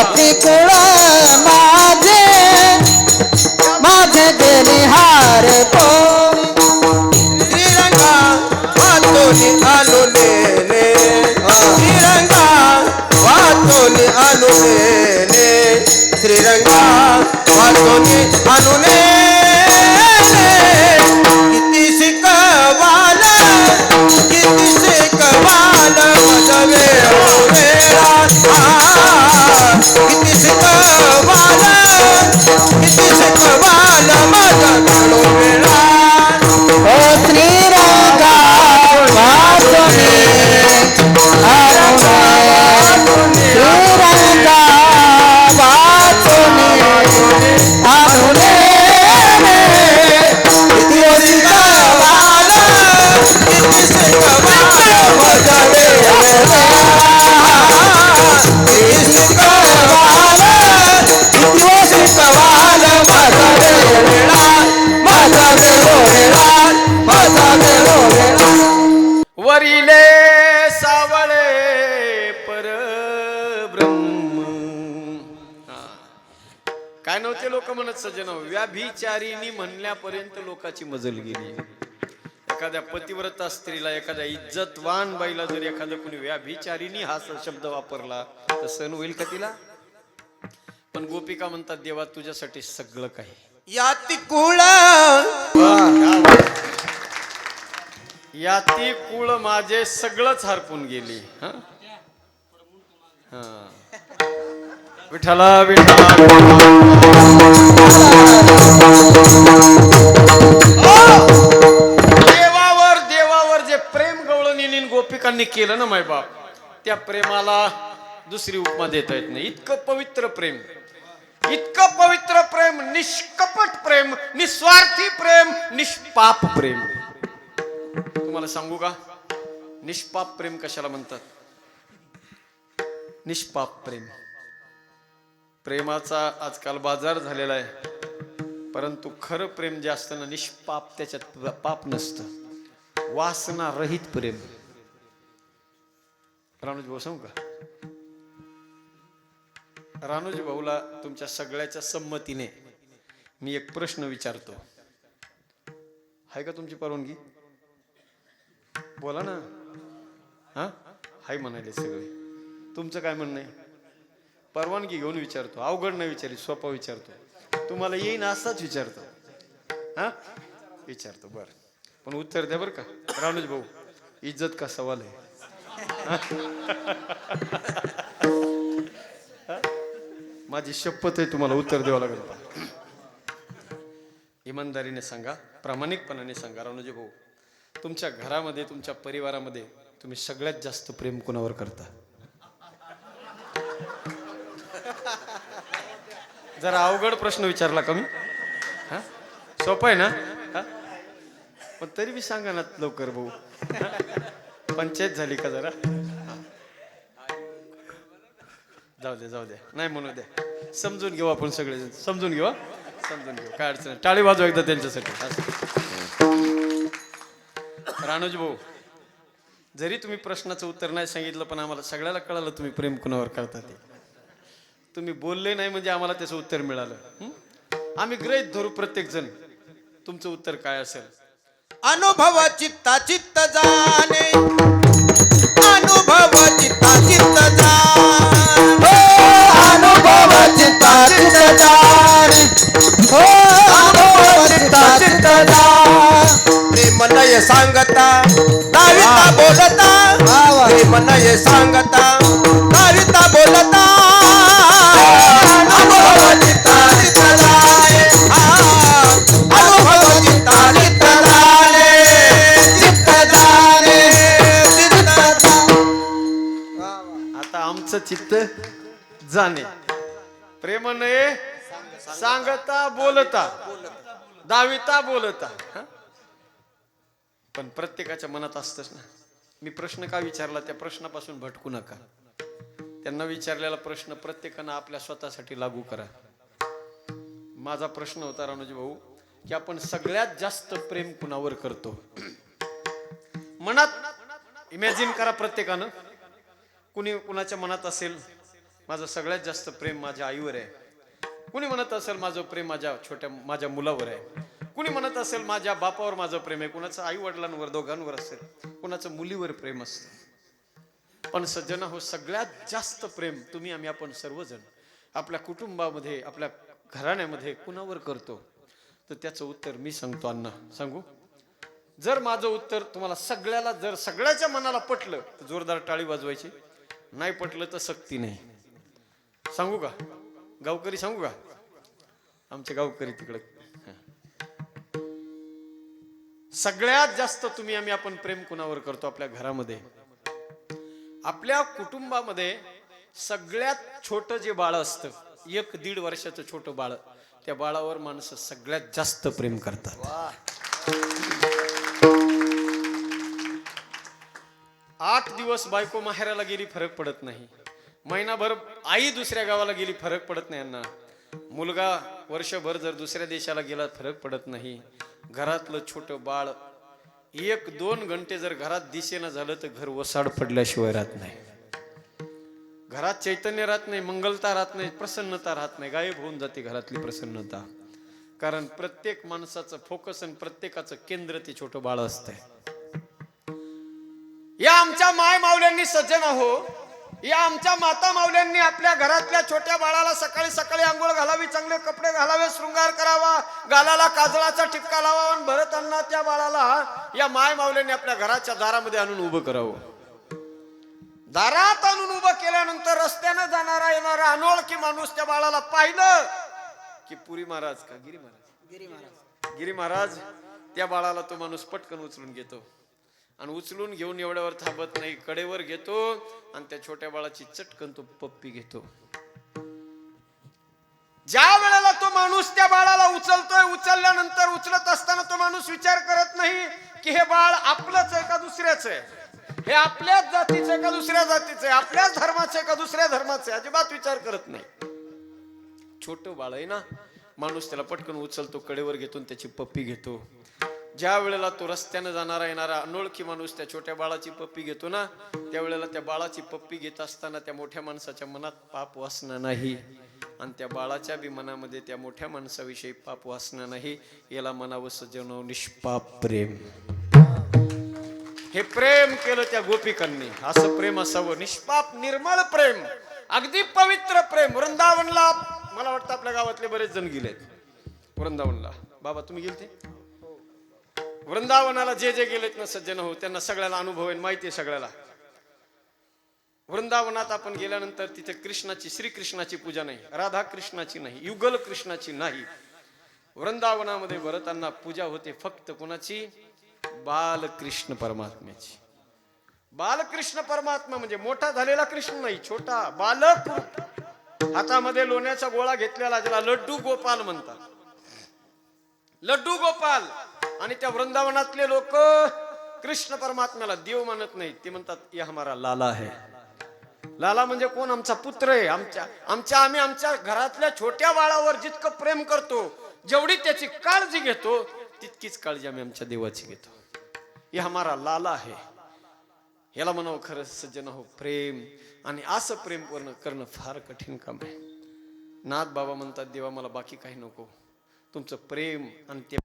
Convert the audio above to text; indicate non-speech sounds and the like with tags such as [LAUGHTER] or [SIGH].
याती कुळ माझे माझे गेले हार श्रीरंगा वातोनी अनुलेले श्रीरंगा श्रीरंगा वातोनी अनुलेले किती लोक म्हणत सज्जन व्याभिचारिणी म्हणल्यापर्यंत लोकाची मजल गेली. एखाद्या पतिव्रता स्त्रीला एखाद्या इज्जतवान बाईला जर एखादा कोणी व्याभिचारिणी हा शब्द वापरला तर सण होईल का तिला? पण गोपिका म्हणतात देवा तुझ्यासाठी सगळं काही. याती कुळ. याती कुळ माझे सगळंच हरपून गेली. हं? हं. विठला विठ्ठला देवावर देवावर जे प्रेम गवळणीने गोपिकांनी केलं ना माय बाप त्या प्रेमाला दुसरी उपमा देता येत नाही. इतकं पवित्र प्रेम. इतकं पवित्र प्रेम निष्कपट प्रेम निस्वार्थी प्रेम निष्पाप प्रेम. तुम्हाला सांगू का? निष्पाप प्रेम कशाला म्हणतात? निष्पाप प्रेम. प्रेमाचा आजकाल बाजार झालेला आहे. परंतु खरं प्रेम जे असतं ना निष्पाप त्याच्यात पाप नसतं. वासना रहित प्रेम. रानुज भाऊ सांगू का? रानुजी भाऊला तुमच्या सगळ्याच्या संमतीने मी एक प्रश्न विचारतो. आहे का तुमची परवानगी? बोला ना. हा? हाय म्हणाले सगळे. तुमचं काय म्हणणं आहे? परवानगी घेऊन विचारतो अवघड नाही विचारी सोपा विचारतो. तुम्हाला येईन असाच विचारतो. हा? विचारतो बर. पण उत्तर द्या बरं का. राणूज भाऊ इज्जत का सवाल आहे? माझी शपथ आहे तुम्हाला उत्तर द्यावं लागेल इमानदारीने सांगा प्रामाणिकपणाने सांगा राणूजी भाऊ. तुमच्या घरामध्ये तुमच्या परिवारामध्ये तुम्ही सगळ्यात जास्त प्रेम कुणावर करता? जरा अवघड प्रश्न विचारला का मी? सोपं आहे ना? हां? पण तरी मी सांगा ना लवकर भाऊ. पंचायत झाली का जरा? जाऊ दे जाऊ दे. नाही म्हणू द्या. समजून घेऊ आपण सगळे समजून घेऊ समजून घेऊ. काय अडचण टाळी वाजू एकदा त्यांच्यासाठी. असं. राणूज भाऊ जरी तुम्ही प्रश्नाचं उत्तर नाही सांगितलं पण आम्हाला सगळ्याला कळालं तुम्ही प्रेम कुणावर करता ते. तुम्ही बोलले नाही म्हणजे आम्हाला त्याचं उत्तर मिळालं. हं? आम्ही ग्रहित धरू प्रत्येक जण तुमचं उत्तर काय असेल? अनुभव चित्ता चित्त जाणे. अनुभव चित्ता चित्त जाणे अनुभव चित्ता चित्तदार हो अनुभव चित्ता चित्तदार प्रेम नय सांगता दाविता बोलता वा वा. प्रेम नय सांगता चित्त जाणे. प्रेम नये सांगता बोलता. दाविता बोलता. पण प्रत्येकाच्या मनात असतच ना. मी प्रश्न का विचारला? त्या प्रश्नापासून भटकू नका. त्यांना विचारलेला प्रश्न प्रत्येकानं आपल्या स्वतःसाठी लागू करा. माझा प्रश्न होता रानोजी भाऊ की आपण सगळ्यात जास्त प्रेम कुणावर करतो? [CLEARS THROAT] मनात इमॅजिन करा प्रत्येकानं. कुणी कुणाच्या मनात असेल माझं सगळ्यात जास्त प्रेम माझ्या आईवर आहे. कुणी म्हणत असेल माझं प्रेम माझ्या छोट्या माझ्या मुलावर आहे. कुणी म्हणत असेल माझ्या बापावर माझं प्रेम आहे. कुणाचं आई वडिलांवर दोघांवर असेल कुणाचं मुलीवर प्रेम असतं. पण सज्जन हो सगळ्यात जास्त प्रेम तुम्ही आम्ही आपण सर्वजण आपल्या कुटुंबामध्ये आपल्या घराण्यामध्ये कुणावर करतो? तर त्याचं उत्तर मी सांगतो अण्णा. सांगू? जर माझं उत्तर तुम्हाला सगळ्याला जर सगळ्याच्या मनाला पटलं तर जोरदार टाळी वाजवायची. नाही पटलं तर सक्ती नाही. सांगू का? गावकरी सांगू का? आमचे गावकरी तिकडे. सगळ्यात जास्त तुम्ही आम्ही आपण प्रेम कुणावर करतो? आपल्या घरामध्ये. आपल्या कुटुंबामध्ये सगळ्यात छोटं जे बाळ असतं एक दीड वर्षाचं छोटं बाळ त्या बाळावर माणसं सगळ्यात जास्त प्रेम करतात. आठ दिवस बायको माहेराला गेली फरक पडत नाही. महिनाभर आई दुसऱ्या गावाला गेली फरक पडत नाही यांना. मुलगा वर्षभर जर दुसऱ्या देशाला गेला फरक पडत नाही. घरातलं छोटं बाळ एक दोन घंटे जर घरात दिसेना झालं तर घर वसाड पडल्याशिवाय राहत नाही. घरात चैतन्य राहत नाही मंगलता राहत नाही प्रसन्नता राहत नाही गायब होऊन जाते घरातली प्रसन्नता. कारण प्रत्येक माणसाचं फोकस आणि प्रत्येकाचं केंद्र ते छोटं बाळ असतंय. या आमच्या माय माऊल्यांनी सज्जन हो या आमच्या माता माऊल्यांनी आपल्या घरातल्या छोट्या बाळाला सकाळी सकाळी आंघोळ घालावी चांगले कपडे घालावे शृंगार करावा गालाला काजळाचा ठिपका लावा आणि भरत त्या बाळाला. या माय माऊल्यांनी आपल्या घराच्या दारामध्ये आणून उभं करावं. दारात आणून उभं केल्यानंतर रस्त्यानं जाणारा येणारा अनोळखी माणूस त्या बाळाला पाहिलं की पुरी महाराज का गिरी महाराज? गिरी महाराज. गिरी महाराज त्या बाळाला तो माणूस पटकन उचलून घेतो. आणि उचलून घेऊन एवढ्यावर थांबत नाही. कडेवर घेतो आणि त्या छोट्या बाळाची चटकन तो पप्पी घेतो. ज्या वेळेला तो माणूस त्या बाळाला उचलतोय उचलल्यानंतर उचलत असताना तो माणूस विचार करत नाही की हे बाळ आपलंच आहे का दुसऱ्याच आहे? हे आपल्याच जातीचं आहे का दुसऱ्या जातीचं आहे? आपल्याच धर्माचं आहे का दुसऱ्या धर्माचं आहे? अजिबात विचार करत नाही. छोट बाळ आहे ना माणूस त्याला पटकन उचलतो कडेवर घेतो त्याची पप्पी घेतो. ज्या वेळेला तो रस्त्यानं जाणारा येणारा अनोळखी माणूस त्या छोट्या बाळाची पप्पी घेतो ना त्यावेळेला त्या बाळाची पप्पी घेत असताना त्या मोठ्या माणसाच्या मनात पाप वासणं नाही. आणि त्या बाळाच्या बी मनामध्ये त्या मोठ्या माणसाविषयी पाप वासणं नाही. याला मनावं सजवणं निष्पाप प्रेम. हे प्रेम केलं त्या गोपिकांनी. असं प्रेम असावं. निष्पाप निर्मळ प्रेम. अगदी पवित्र प्रेम. वृंदावनला मला वाटतं आपल्या गावातले बरेच जण गेलेत. वृंदावनला. बाबा तुम्ही गेलते? वृंदावनाला जे जे गेलेत ना सज्जन हो त्यांना सगळ्याला अनुभव आहे माहिती आहे सगळ्याला. वृंदावनात आपण गेल्यानंतर तिथे कृष्णाची श्रीकृष्णाची पूजा नाही राधा कृष्णाची नाही युगल कृष्णाची नाही. वृंदावनामध्ये भरतांना पूजा होते फक्त कोणाची? बालकृष्ण परमात्म्याची. बालकृष्ण परमात्मा म्हणजे मोठा झालेला कृष्ण नाही छोटा बालक. हातामध्ये लोण्याचा गोळा घेतलेला ज्याला लड्डू गोपाल म्हणतात. लड्डू गोपाल. आणि त्या वृंदावनातले लोक कृष्ण परमात्म्याला देव मानत नाही ते म्हणतात या हमारा लाला आहे लाला म्हणजे कोण? आमचा पुत्र आहे. आमच्या आमच्या आम्ही आमच्या घरातल्या छोट्या बाळावर जितकं प्रेम करतो जेवढी त्याची काळजी घेतो तितकीच काळजी आम्ही आमच्या देवाची घेतो. या हमारा लाला आहे याला म्हणावं खरं सज्जन हो प्रेम. आणि असं प्रेम करणं करणं फार कठीण काम आहे. नाथ बाबा म्हणतात देवा मला बाकी काही नको. तुमचं प्रेम आणि ते